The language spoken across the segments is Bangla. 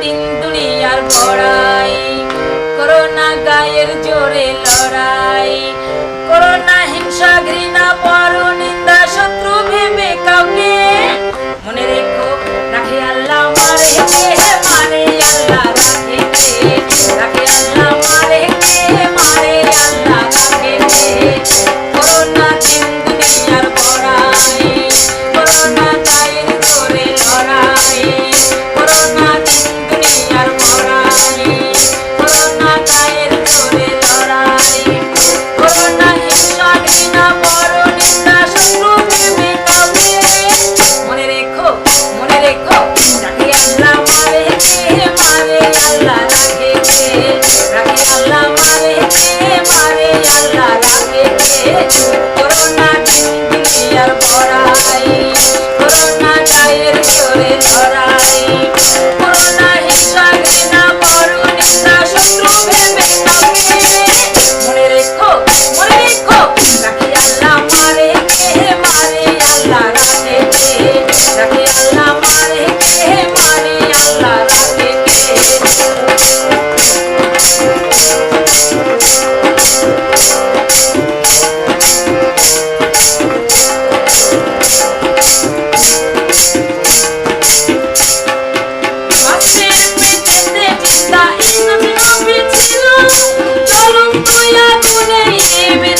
তিন দুনিয়ার বড়াই করোনা গায়ের জোরে লড়াই। করোনা হিংসা ঘৃণা মায়া তুলে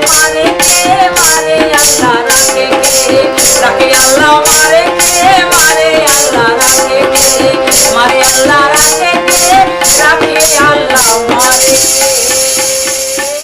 Money.